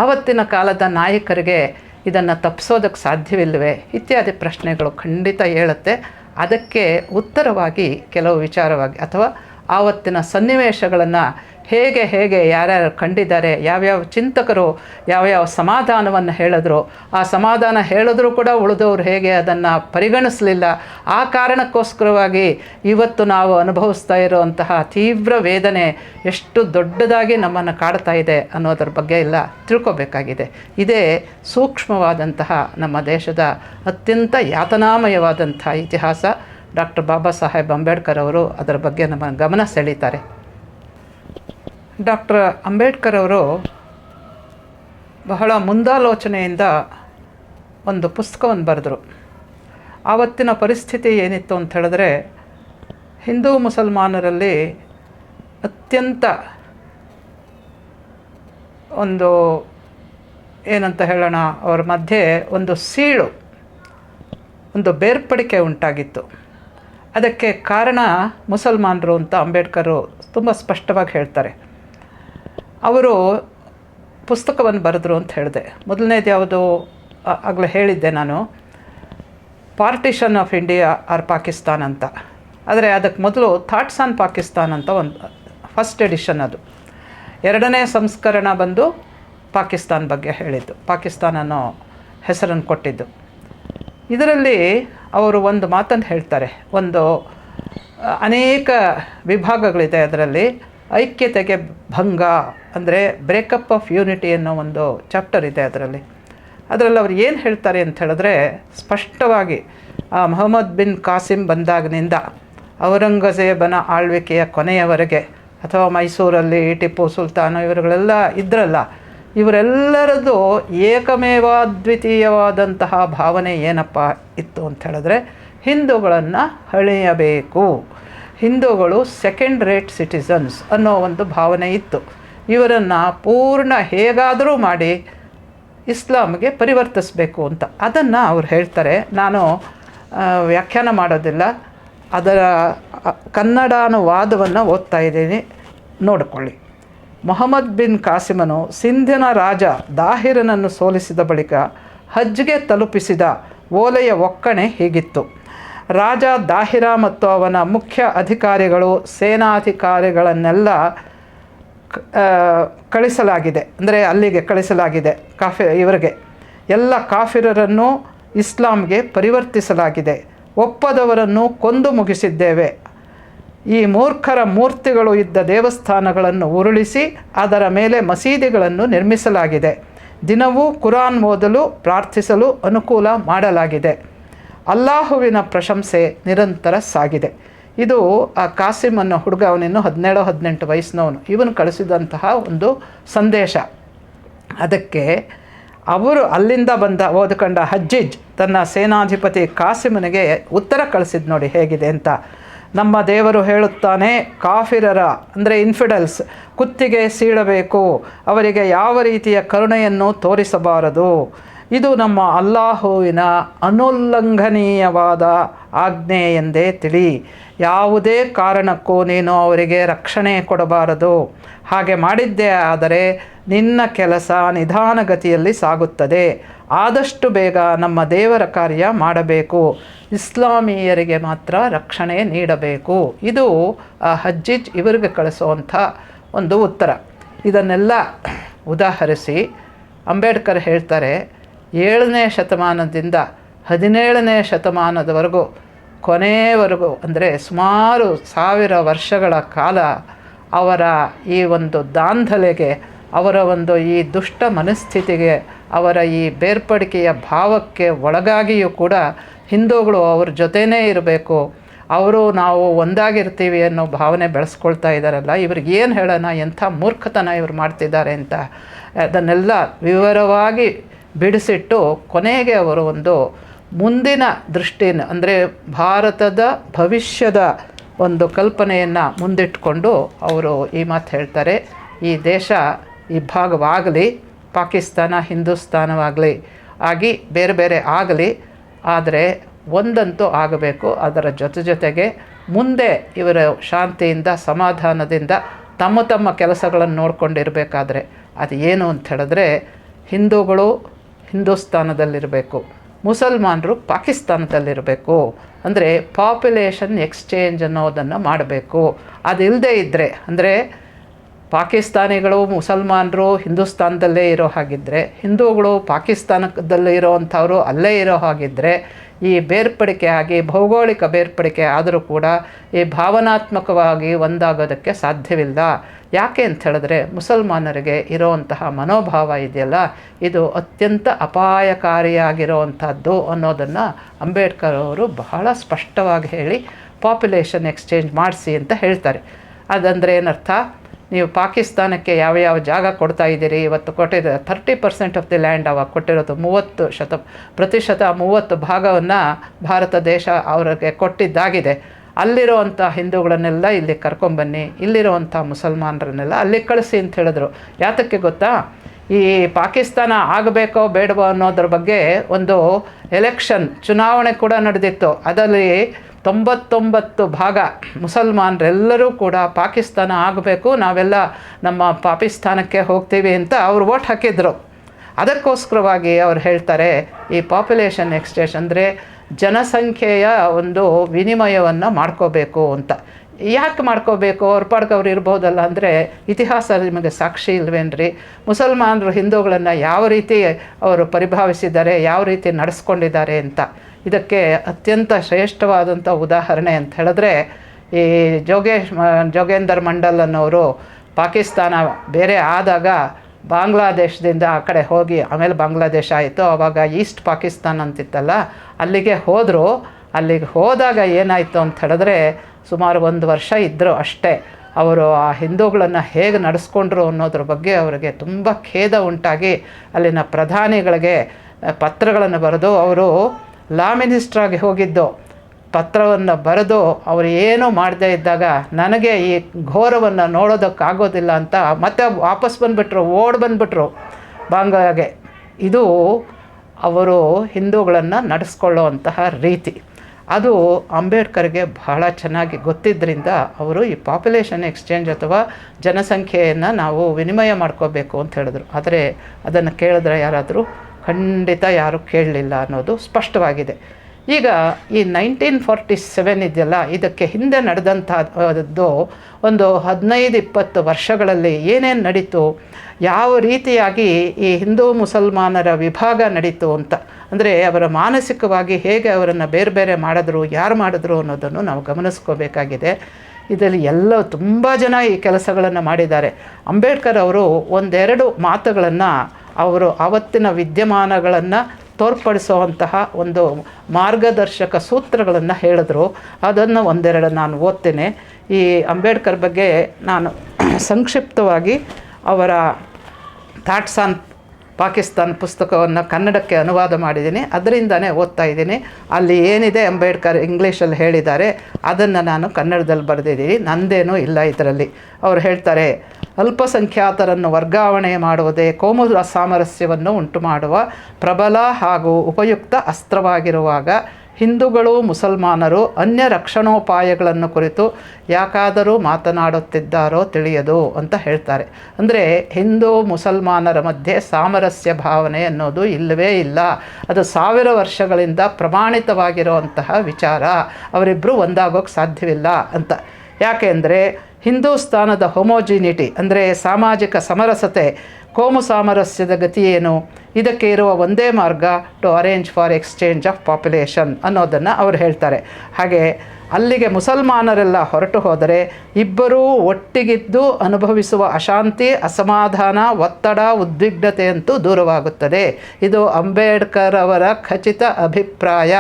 ಆವತ್ತಿನ ಕಾಲದ ನಾಯಕರಿಗೆ ಇದನ್ನು ತಪ್ಪಿಸೋದಕ್ಕೆ ಸಾಧ್ಯವಿಲ್ಲವೇ ಇತ್ಯಾದಿ ಪ್ರಶ್ನೆಗಳು ಖಂಡಿತ ಹೇಳುತ್ತೆ ಅದಕ್ಕೆ ಉತ್ತರವಾಗಿ ಕೆಲವು ವಿಚಾರವಾಗಿ, ಅಥವಾ ಆವತ್ತಿನ ಸನ್ನಿವೇಶಗಳನ್ನು ಹೇಗೆ ಹೇಗೆ ಯಾರ್ಯಾರು ಕಂಡಿದ್ದಾರೆ, ಯಾವ್ಯಾವ ಚಿಂತಕರು ಯಾವ್ಯಾವ ಸಮಾಧಾನವನ್ನು ಹೇಳಿದ್ರು, ಆ ಸಮಾಧಾನ ಹೇಳಿದ್ರೂ ಕೂಡ ಉಳಿದವರು ಹೇಗೆ ಅದನ್ನು ಪರಿಗಣಿಸಲಿಲ್ಲ, ಆ ಕಾರಣಕ್ಕೋಸ್ಕರವಾಗಿ ಇವತ್ತು ನಾವು ಅನುಭವಿಸ್ತಾ ಇರುವಂತಹ ತೀವ್ರ ವೇದನೆ ಎಷ್ಟು ದೊಡ್ಡದಾಗಿ ನಮ್ಮನ್ನು ಕಾಡ್ತಾ ಇದೆ ಅನ್ನೋದ್ರ ಬಗ್ಗೆ ಎಲ್ಲ ತಿಳ್ಕೊಬೇಕಾಗಿದೆ. ಇದೇ ಸೂಕ್ಷ್ಮವಾದಂತಹ ನಮ್ಮ ದೇಶದ ಅತ್ಯಂತ ಯಾತನಾಮಯವಾದಂಥ ಇತಿಹಾಸ. ಡಾಕ್ಟರ್ ಬಾಬಾ ಸಾಹೇಬ್ ಅಂಬೇಡ್ಕರ್ ಅವರು ಅದರ ಬಗ್ಗೆ ನಮ್ಮ ಗಮನ ಸೆಳೀತಾರೆ. ಡಾಕ್ಟರ್ ಅಂಬೇಡ್ಕರ್ ಅವರು ಬಹಳ ಮುಂದಾಲೋಚನೆಯಿಂದ ಒಂದು ಪುಸ್ತಕವನ್ನು ಬರೆದರು. ಆವತ್ತಿನ ಪರಿಸ್ಥಿತಿ ಏನಿತ್ತು ಅಂತ ಹೇಳಿದ್ರೆ, ಹಿಂದೂ ಮುಸಲ್ಮಾನರಲ್ಲಿ ಅತ್ಯಂತ ಒಂದು ಏನಂತ ಹೇಳೋಣ, ಅವರ ಮಧ್ಯೆ ಒಂದು ಸೀಳು, ಒಂದು ಬೇರ್ಪಡಿಕೆ ಉಂಟಾಗಿತ್ತು. ಅದಕ್ಕೆ ಕಾರಣ ಮುಸಲ್ಮಾನರು ಅಂತ ಅಂಬೇಡ್ಕರು ತುಂಬ ಸ್ಪಷ್ಟವಾಗಿ ಹೇಳ್ತಾರೆ. ಅವರು ಪುಸ್ತಕವನ್ನು ಬರೆದ್ರು ಅಂತ ಹೇಳಿದೆ. ಮೊದಲನೇದು ಯಾವುದು? ಆಗಲೇ ಹೇಳಿದ್ದೆ ನಾನು. Partition of India or Pakistan ಅಂತ. ಆದರೆ ಅದಕ್ಕೆ ಮೊದಲು ಥಾಟ್ಸ್ ಆನ್ ಪಾಕಿಸ್ತಾನ್ ಅಂತ ಒಂದು, ಫಸ್ಟ್ ಎಡಿಷನ್ ಅದು. ಎರಡನೇ ಸಂಸ್ಕರಣ ಬಂದು ಪಾಕಿಸ್ತಾನ್ ಬಗ್ಗೆ ಹೇಳಿದ್ದು. ಪಾಕಿಸ್ತಾನ ಹೆಸರನ್ನು ಕೊಟ್ಟಿದ್ದು. ಇದರಲ್ಲಿ ಅವರು ಒಂದು ಮಾತನ್ನು ಹೇಳ್ತಾರೆ. ಒಂದು ಅನೇಕ ವಿಭಾಗಗಳಿದೆ ಅದರಲ್ಲಿ. ಐಕ್ಯತೆಗೆ ಭಂಗ ಅಂದರೆ ಬ್ರೇಕಪ್ ಆಫ್ ಯೂನಿಟಿ ಅನ್ನೋ ಒಂದು ಚಾಪ್ಟರ್ ಇದೆ ಅದರಲ್ಲಿ. ಅದರಲ್ಲಿ ಅವರು ಏನು ಹೇಳ್ತಾರೆ ಅಂತ ಹೇಳಿದ್ರೆ, ಸ್ಪಷ್ಟವಾಗಿ, ಆ ಮೊಹಮ್ಮದ್ ಬಿನ್ ಕಾಸಿಂ ಬಂದಾಗಿನಿಂದ ಔರಂಗಜೇಬನ ಆಳ್ವಿಕೆಯ ಕೊನೆಯವರೆಗೆ ಅಥವಾ ಮೈಸೂರಲ್ಲಿ ಟಿಪ್ಪು ಸುಲ್ತಾನ ಇವರುಗಳೆಲ್ಲ ಇದ್ರಲ್ಲ ಇವರೆಲ್ಲರದ್ದು ಏಕಮೇವಾದ್ವಿತೀಯವಾದಂತಹ ಭಾವನೆ ಏನಪ್ಪ ಇತ್ತು ಅಂತ ಹೇಳಿದ್ರೆ ಹಿಂದೂಗಳನ್ನು ಹಳೆಯಬೇಕು ಹಿಂದೂಗಳು ಸೆಕೆಂಡ್ ರೇಟ್ ಸಿಟಿಸನ್ಸ್ ಅನ್ನೋ ಒಂದು ಭಾವನೆ ಇತ್ತು. ಇವರನ್ನು ಪೂರ್ಣ ಹೇಗಾದರೂ ಮಾಡಿ ಇಸ್ಲಾಮ್ಗೆ ಪರಿವರ್ತಿಸಬೇಕು ಅಂತ. ಅದನ್ನು ಅವ್ರು ಹೇಳ್ತಾರೆ. ನಾನು ವ್ಯಾಖ್ಯಾನ ಮಾಡೋದಿಲ್ಲ. ಅದರ ಕನ್ನಡಾನುವಾದವನ್ನು ಓದ್ತಾ ಇದ್ದೀನಿ. ನೋಡಿಕೊಳ್ಳಿ. ಮೊಹಮ್ಮದ್ ಬಿನ್ ಕಾಸಿಮನು ಸಿಂಧಿನ ರಾಜ ದಾಹಿರನನ್ನು ಸೋಲಿಸಿದ ಬಳಿಕ ಹಜ್ಗೆ ತಲುಪಿಸಿದ ಓಲೆಯ ಒಕ್ಕಣೆ ಹೀಗಿತ್ತು. ರಾಜ ದಾಹಿರ ಮತ್ತು ಅವನ ಮುಖ್ಯ ಅಧಿಕಾರಿಗಳು, ಸೇನಾಧಿಕಾರಿಗಳನ್ನೆಲ್ಲ ಕಳಿಸಲಾಗಿದೆ. ಅಂದರೆ ಅಲ್ಲಿಗೆ ಕಳಿಸಲಾಗಿದೆ, ಕಾಫಿ, ಇವರಿಗೆ. ಎಲ್ಲ ಕಾಫಿರರನ್ನು ಇಸ್ಲಾಂಗೆ ಪರಿವರ್ತಿಸಲಾಗಿದೆ. ಒಪ್ಪದವರನ್ನು ಕೊಂದು ಮುಗಿಸಿದ್ದೇವೆ. ಈ ಮೂರ್ಖರ ಮೂರ್ತಿಗಳು ಇದ್ದ ದೇವಸ್ಥಾನಗಳನ್ನು ಉರುಳಿಸಿ ಅದರ ಮೇಲೆ ಮಸೀದಿಗಳನ್ನು ನಿರ್ಮಿಸಲಾಗಿದೆ. ದಿನವೂ ಕುರಾನ್ ಓದಲು, ಪ್ರಾರ್ಥಿಸಲು ಅನುಕೂಲ ಮಾಡಲಾಗಿದೆ. ಅಲ್ಲಾಹುವಿನ ಪ್ರಶಂಸೆ ನಿರಂತರ ಸಾಗಿದೆ. ಇದು ಆ ಕಾಸಿಮ್ ಅನ್ನೋ ಹುಡುಗ, ಅವನಿನ್ನು ಹದಿನೇಳು ಹದಿನೆಂಟು ವಯಸ್ಸಿನವನು. ಇವನು ಕಳಿಸಿದಂತಹ ಒಂದು ಸಂದೇಶ. ಅದಕ್ಕೆ ಅವರು ಅಲ್ಲಿಂದ ಬಂದ, ಓದ್ಕೊಂಡ ಹಜ್ಜಿಜ್ ತನ್ನ ಸೇನಾಧಿಪತಿ ಕಾಸಿಮನಿಗೆ ಉತ್ತರ ಕಳಿಸಿದ್ ನೋಡಿ ಹೇಗಿದೆ ಅಂತ. ನಮ್ಮ ದೇವರು ಹೇಳುತ್ತಾನೆ, ಕಾಫಿರರ, ಅಂದರೆ ಇನ್ಫಿಡಲ್ಸ್ ಕುತ್ತಿಗೆ ಸೀಳಬೇಕು, ಅವರಿಗೆ ಯಾವ ರೀತಿಯ ಕರುಣೆಯನ್ನು ತೋರಿಸಬಾರದು? ಇದು ನಮ್ಮ ಅಲ್ಲಾಹುವಿನ ಅನುಲ್ಲಂಘನೀಯವಾದ ಆಜ್ಞೆ ಎಂದೇ ತಿಳಿ. ಯಾವುದೇ ಕಾರಣಕ್ಕೂ ನೀನು ಅವರಿಗೆ ರಕ್ಷಣೆ ಕೊಡಬಾರದು. ಹಾಗೆ ಮಾಡಿದ್ದೇ ಆದರೆ ನಿನ್ನ ಕೆಲಸ ನಿಧಾನಗತಿಯಲ್ಲಿ ಸಾಗುತ್ತದೆ. ಆದಷ್ಟು ಬೇಗ ನಮ್ಮ ದೇವರ ಕಾರ್ಯ ಮಾಡಬೇಕು. ಇಸ್ಲಾಮೀಯರಿಗೆ ಮಾತ್ರ ರಕ್ಷಣೆ ನೀಡಬೇಕು. ಇದು ಹಜ್ಜಿಜ್ ಇವರಿಗೆ ಕಳಿಸುವಂಥ ಒಂದು ಉತ್ತರ. ಇದನ್ನೆಲ್ಲ ಉದಾಹರಿಸಿ, ಅಂಬೇಡ್ಕರ್ ಹೇಳ್ತಾರೆ, ಏಳನೇ ಶತಮಾನದಿಂದ ಹದಿನೇಳನೇ ಶತಮಾನದವರೆಗೂ ಕೊನೆಯವರೆಗೂ ಅಂದರೆ ಸುಮಾರು ಸಾವಿರ ವರ್ಷಗಳ ಕಾಲ ಅವರ ಈ ಒಂದು ದಾಂಧಲೆಗೆ ಅವರ ಒಂದು ಈ ದುಷ್ಟ ಮನಸ್ಥಿತಿಗೆ, ಅವರ ಈ ಬೇರ್ಪಡಿಕೆಯ ಭಾವಕ್ಕೆ ಒಳಗಾಗಿಯೂ ಕೂಡ ಹಿಂದೂಗಳು ಅವ್ರ ಜೊತೆಯೇ ಇರಬೇಕು. ಅವರು ನಾವು ಒಂದಾಗಿರ್ತೀವಿ ಅನ್ನೋ ಭಾವನೆ ಬೆಳೆಸ್ಕೊಳ್ತಾ ಇದ್ದಾರಲ್ಲ ಇವ್ರಿಗೆ ಏನು ಹೇಳೋಣ, ಎಂಥ ಮೂರ್ಖತನ ಇವ್ರು ಮಾಡ್ತಿದ್ದಾರೆ ಅಂತ. ಅದನ್ನೆಲ್ಲ ವಿವರವಾಗಿ ಬಿಡಿಸಿಟ್ಟು ಕೊನೆಗೆ ಅವರು ಒಂದು ಮುಂದಿನ ದೃಷ್ಟಿನ, ಅಂದರೆ ಭಾರತದ ಭವಿಷ್ಯದ ಒಂದು ಕಲ್ಪನೆಯನ್ನು ಮುಂದಿಟ್ಕೊಂಡು ಅವರು ಈ ಮಾತು ಹೇಳ್ತಾರೆ. ಈ ದೇಶ ಇಬ್ಬಾಗವಾಗಲಿ ಪಾಕಿಸ್ತಾನ, ಹಿಂದೂಸ್ತಾನವಾಗಲಿ, ಆಗಿ ಬೇರೆ ಬೇರೆ ಆಗಲಿ, ಆದರೆ ಒಂದಂತೂ ಆಗಬೇಕು. ಅದರ ಜೊತೆ ಜೊತೆಗೆ ಮುಂದೆ ಇವರ ಶಾಂತಿಯಿಂದ, ಸಮಾಧಾನದಿಂದ ತಮ್ಮ ತಮ್ಮ ಕೆಲಸಗಳನ್ನು ನೋಡಿಕೊಂಡಿರಬೇಕಾದ್ರೆ, ಅದು ಏನು ಅಂತ ಹೇಳಿದ್ರೆ ಹಿಂದೂಗಳು ಹಿಂದೂಸ್ತಾನದಲ್ಲಿರಬೇಕು. ಮುಸಲ್ಮಾನರು ಪಾಕಿಸ್ತಾನದಲ್ಲಿರಬೇಕು. ಅಂದರೆ ಪಾಪ್ಯುಲೇಷನ್ ಎಕ್ಸ್ಚೇಂಜ್ ಅನ್ನೋದನ್ನು ಮಾಡಬೇಕು. ಅದಿಲ್ಲದೆ ಇದ್ದರೆ ಅಂದರೆ ಪಾಕಿಸ್ತಾನಿಗಳು ಮುಸಲ್ಮಾನರು ಹಿಂದೂಸ್ತಾನದಲ್ಲೇ ಇರೋ ಹಾಗಿದ್ದರೆ ಹಿಂದೂಗಳು ಪಾಕಿಸ್ತಾನದಲ್ಲೇ ಇರೋವಂಥವ್ರು ಅಲ್ಲೇ ಇರೋ ಹಾಗಿದ್ದರೆ ಈ ಬೇರ್ಪಡಿಕೆ ಆಗಿ, ಭೌಗೋಳಿಕ ಬೇರ್ಪಡಿಕೆ ಆದರೂ ಕೂಡ ಈ ಭಾವನಾತ್ಮಕವಾಗಿ ಒಂದಾಗೋದಕ್ಕೆ ಸಾಧ್ಯವಿಲ್ಲ. ಯಾಕೆ ಅಂತ ಹೇಳಿದ್ರೆ, ಮುಸಲ್ಮಾನರಿಗೆ ಇರೋವಂತಹ ಮನೋಭಾವ ಇದೆಯಲ್ಲ, ಇದು ಅತ್ಯಂತ ಅಪಾಯಕಾರಿಯಾಗಿರುವಂಥದ್ದು ಅನ್ನೋದನ್ನು ಅಂಬೇಡ್ಕರ್ ಅವರು ಬಹಳ ಸ್ಪಷ್ಟವಾಗಿ ಹೇಳಿ ಪಾಪ್ಯುಲೇಷನ್ ಎಕ್ಸ್ಚೇಂಜ್ ಮಾಡಿಸಿ ಅಂತ ಹೇಳ್ತಾರೆ. ಅದಂದರೆ ಏನರ್ಥ? ನೀವು ಪಾಕಿಸ್ತಾನಕ್ಕೆ ಯಾವ ಯಾವ ಜಾಗ ಕೊಡ್ತಾ ಇದ್ದೀರಿ? ಇವತ್ತು ಕೊಟ್ಟಿದ್ದ thirty percent of the land ಅವಾಗ ಕೊಟ್ಟಿರೋದು ಮೂವತ್ತು ಶತ, ಪ್ರತಿಶತ ಮೂವತ್ತು ಭಾಗವನ್ನು ಭಾರತ ದೇಶ ಅವರಿಗೆ ಕೊಟ್ಟಿದ್ದಾಗಿದೆ. ಅಲ್ಲಿರುವಂಥ ಹಿಂದೂಗಳನ್ನೆಲ್ಲ ಇಲ್ಲಿ ಕರ್ಕೊಂಬನ್ನಿ ಇಲ್ಲಿರುವಂಥ ಮುಸಲ್ಮಾನರನ್ನೆಲ್ಲ ಅಲ್ಲಿ ಕಳಿಸಿ ಅಂತ ಹೇಳಿದ್ರು. ಯಾತಕ್ಕೆ ಗೊತ್ತಾ? ಈ ಪಾಕಿಸ್ತಾನ ಆಗಬೇಕೋ ಬೇಡವೋ ಅನ್ನೋದ್ರ ಬಗ್ಗೆ ಒಂದು ಎಲೆಕ್ಷನ್ ಚುನಾವಣೆ ಕೂಡ ನಡೆದಿತ್ತು. ಅದರಲ್ಲಿ ತೊಂಬತ್ತೊಂಬತ್ತು ಭಾಗ ಮುಸಲ್ಮಾನರೆಲ್ಲರೂ ಕೂಡ ಪಾಕಿಸ್ತಾನ ಆಗಬೇಕು, ನಾವೆಲ್ಲ ನಮ್ಮ ಪಾಕಿಸ್ತಾನಕ್ಕೆ ಹೋಗ್ತೀವಿ ಅಂತ ಅವರು ಓಟ್ ಹಾಕಿದ್ರು. ಅದಕ್ಕೋಸ್ಕರವಾಗಿ ಅವ್ರು ಹೇಳ್ತಾರೆ, ಈ ಪಾಪ್ಯುಲೇಷನ್ ಎಕ್ಸ್ಚೇಂಜ್ ಅಂದರೆ ಜನಸಂಖ್ಯೆಯ ಒಂದು ವಿನಿಮಯವನ್ನು ಮಾಡ್ಕೋಬೇಕು ಅಂತ. ಯಾಕೆ ಮಾಡ್ಕೋಬೇಕು? ಅವ್ರ ಪಾಡ್ಗೆ ಅವ್ರು ಇರ್ಬೋದಲ್ಲ ಅಂದರೆ ಇತಿಹಾಸ ನಿಮಗೆ ಸಾಕ್ಷಿ ಇಲ್ವೇನ್ರಿ? ಮುಸಲ್ಮಾನರು ಹಿಂದೂಗಳನ್ನು ಯಾವ ರೀತಿ ಅವರು ಪರಿಭಾವಿಸಿದ್ದಾರೆ, ಯಾವ ರೀತಿ ನಡೆಸ್ಕೊಂಡಿದ್ದಾರೆ ಅಂತ. ಇದಕ್ಕೆ ಅತ್ಯಂತ ಶ್ರೇಷ್ಠವಾದಂಥ ಉದಾಹರಣೆ ಅಂತ ಹೇಳಿದ್ರೆ, ಈ ಜೋಗೇಶ್ ಜೋಗೇಂದರ್ ಮಂಡಲ್ ಅನ್ನೋರು ಪಾಕಿಸ್ತಾನ ಬೇರೆ ಆದಾಗ ಬಾಂಗ್ಲಾದೇಶದಿಂದ ಆ ಕಡೆ ಹೋಗಿ, ಆಮೇಲೆ ಬಾಂಗ್ಲಾದೇಶ ಆಯಿತು ಆವಾಗ ಈಸ್ಟ್ ಪಾಕಿಸ್ತಾನ್ ಅಂತಿತ್ತಲ್ಲ, ಅಲ್ಲಿಗೆ ಹೋದರು. ಅಲ್ಲಿಗೆ ಹೋದಾಗ ಏನಾಯಿತು ಅಂತ ಹೇಳಿದ್ರೆ, ಸುಮಾರು ಒಂದು ವರ್ಷ ಇದ್ದರು ಅಷ್ಟೇ. ಅವರು ಆ ಹಿಂದೂಗಳನ್ನು ಹೇಗೆ ನಡೆಸ್ಕೊಂಡ್ರು ಅನ್ನೋದ್ರ ಬಗ್ಗೆ ಅವರಿಗೆ ತುಂಬ ಖೇದ ಉಂಟಾಗಿ, ಅಲ್ಲಿನ ಪ್ರಧಾನಿಗಳಿಗೆ ಪತ್ರಗಳನ್ನು ಬರೆದು ಅವರು ಲಾ ಮಿನಿಸ್ಟ್ರಾಗಿ ಹೋಗಿದ್ದು, ಪತ್ರವನ್ನು ಬರೆದು ಅವರು ಏನೂ ಮಾಡದೇ ಇದ್ದಾಗ ನನಗೆ ಈ ಘೋರವನ್ನು ನೋಡೋದಕ್ಕಾಗೋದಿಲ್ಲ ಅಂತ ಮತ್ತೆ ವಾಪಸ್ ಬಂದುಬಿಟ್ರು, ಓಡ್ ಬಂದುಬಿಟ್ರು ಬಾಂಗ್ಲಾಗೆ. ಇದು ಅವರು ಹಿಂದೂಗಳನ್ನು ನಡೆಸ್ಕೊಳ್ಳುವಂತಹ ರೀತಿ. ಅದು ಅಂಬೇಡ್ಕರ್ಗೆ ಬಹಳ ಚೆನ್ನಾಗಿ ಗೊತ್ತಿದ್ದರಿಂದ ಅವರು ಈ ಪಾಪ್ಯುಲೇಷನ್ ಎಕ್ಸ್ಚೇಂಜ್ ಅಥವಾ ಜನಸಂಖ್ಯೆಯನ್ನು ನಾವು ವಿನಿಮಯ ಮಾಡ್ಕೋಬೇಕು ಅಂತ ಹೇಳಿದ್ರು. ಆದರೆ ಅದನ್ನು ಕೇಳಿದ್ರೆ ಯಾರಾದರೂ ಖಂಡಿತ ಯಾರೂ ಕೇಳಲಿಲ್ಲ ಅನ್ನೋದು ಸ್ಪಷ್ಟವಾಗಿದೆ. ಈಗ ಈ ನೈನ್ಟೀನ್ ಫಾರ್ಟಿ ಸೆವೆನ್ ಇದೆಯಲ್ಲ, ಇದಕ್ಕೆ ಹಿಂದೆ ನಡೆದಂಥದ್ದು ಒಂದು ಹದಿನೈದು, ಇಪ್ಪತ್ತು ವರ್ಷಗಳಲ್ಲಿ ಏನೇನು ನಡೀತು, ಯಾವ ರೀತಿಯಾಗಿ ಈ ಹಿಂದೂ ಮುಸಲ್ಮಾನರ ವಿಭಾಗ ನಡೀತು ಅಂತ. ಅಂದರೆ ಅವರ ಮಾನಸಿಕವಾಗಿ ಹೇಗೆ ಅವರನ್ನು ಬೇರೆ ಬೇರೆ ಮಾಡಿದ್ರು, ಯಾರು ಮಾಡಿದ್ರು ಅನ್ನೋದನ್ನು ನಾವು ಗಮನಿಸ್ಕೋಬೇಕಾಗಿದೆ. ಇದರಲ್ಲಿ ಎಲ್ಲ ತುಂಬ ಜನ ಈ ಕೆಲಸಗಳನ್ನು ಮಾಡಿದ್ದಾರೆ. ಅಂಬೇಡ್ಕರ್ ಅವರು ಒಂದೆರಡು ಮಾತುಗಳನ್ನು ಅವರು ಆವತ್ತಿನ ವಿದ್ಯಮಾನಗಳನ್ನು ತೋರ್ಪಡಿಸುವಂತಹ ಒಂದು ಮಾರ್ಗದರ್ಶಕ ಸೂತ್ರಗಳನ್ನು ಹೇಳಿದ್ರು. ಅದನ್ನು ಒಂದೆರಡು ನಾನು ಓದ್ತೇನೆ. ಈ ಅಂಬೇಡ್ಕರ್ ಬಗ್ಗೆ ನಾನು ಸಂಕ್ಷಿಪ್ತವಾಗಿ ಅವರ ಥಾಟ್ಸ್ ಆನ್ ಪಾಕಿಸ್ತಾನ್ ಪುಸ್ತಕವನ್ನು ಕನ್ನಡಕ್ಕೆ ಅನುವಾದ ಮಾಡಿದ್ದೀನಿ. ಅದರಿಂದನೇ ಓದ್ತಾ ಇದ್ದೀನಿ. ಅಲ್ಲಿ ಏನಿದೆ ಅಂಬೇಡ್ಕರ್ ಇಂಗ್ಲೀಷಲ್ಲಿ ಹೇಳಿದ್ದಾರೆ, ಅದನ್ನು ನಾನು ಕನ್ನಡದಲ್ಲಿ ಬರೆದಿದ್ದೀನಿ. ನಂದೇನೂ ಇಲ್ಲ ಇದರಲ್ಲಿ. ಅವರು ಹೇಳ್ತಾರೆ, ಅಲ್ಪಸಂಖ್ಯಾತರನ್ನು ವರ್ಗಾವಣೆ ಮಾಡುವುದೇ ಕೋಮು ಸಾಮರಸ್ಯವನ್ನು ಉಂಟು ಮಾಡುವ ಪ್ರಬಲ ಹಾಗೂ ಉಪಯುಕ್ತ ಅಸ್ತ್ರವಾಗಿರುವಾಗ ಹಿಂದೂಗಳು ಮುಸಲ್ಮಾನರು ಅನ್ಯ ರಕ್ಷಣೋಪಾಯಗಳನ್ನು ಕುರಿತು ಯಾಕಾದರೂ ಮಾತನಾಡುತ್ತಿದ್ದಾರೋ ತಿಳಿಯದು ಅಂತ ಹೇಳ್ತಾರೆ. ಅಂದರೆ ಹಿಂದೂ ಮುಸಲ್ಮಾನರ ಮಧ್ಯೆ ಸಾಮರಸ್ಯ ಭಾವನೆ ಅನ್ನೋದು ಇಲ್ಲವೇ ಇಲ್ಲ. ಅದು ಸಾವಿರ ವರ್ಷಗಳಿಂದ ಪ್ರಮಾಣಿತವಾಗಿರುವಂತಹ ವಿಚಾರ. ಅವರಿಬ್ಬರು ಒಂದಾಗೋಕ್ಕೆ ಸಾಧ್ಯವಿಲ್ಲ ಅಂತ. ಯಾಕೆಂದರೆ ಹಿಂದೂಸ್ತಾನದ ಹೊಮೋಜಿನಿಟಿ ಅಂದರೆ ಸಾಮಾಜಿಕ ಸಮರಸತೆ ಕೋಮು ಸಾಮರಸ್ಯದ ಗತಿ ಏನು? ಇದಕ್ಕೆ ಇರುವ ಒಂದೇ ಮಾರ್ಗ to arrange for exchange of population ಅನ್ನೋದನ್ನು ಅವರು ಹೇಳ್ತಾರೆ. ಹಾಗೆ ಅಲ್ಲಿಗೆ ಮುಸಲ್ಮಾನರೆಲ್ಲ ಹೊರಟು ಹೋದರೆ ಇಬ್ಬರೂ ಒಟ್ಟಿಗಿದ್ದು ಅನುಭವಿಸುವ ಅಶಾಂತಿ, ಅಸಮಾಧಾನ, ಒತ್ತಡ ಉದ್ವಿಗ್ನತೆಯಂತೂ ದೂರವಾಗುತ್ತದೆ. ಇದು ಅಂಬೇಡ್ಕರ್ ಅವರ ಖಚಿತ ಅಭಿಪ್ರಾಯ.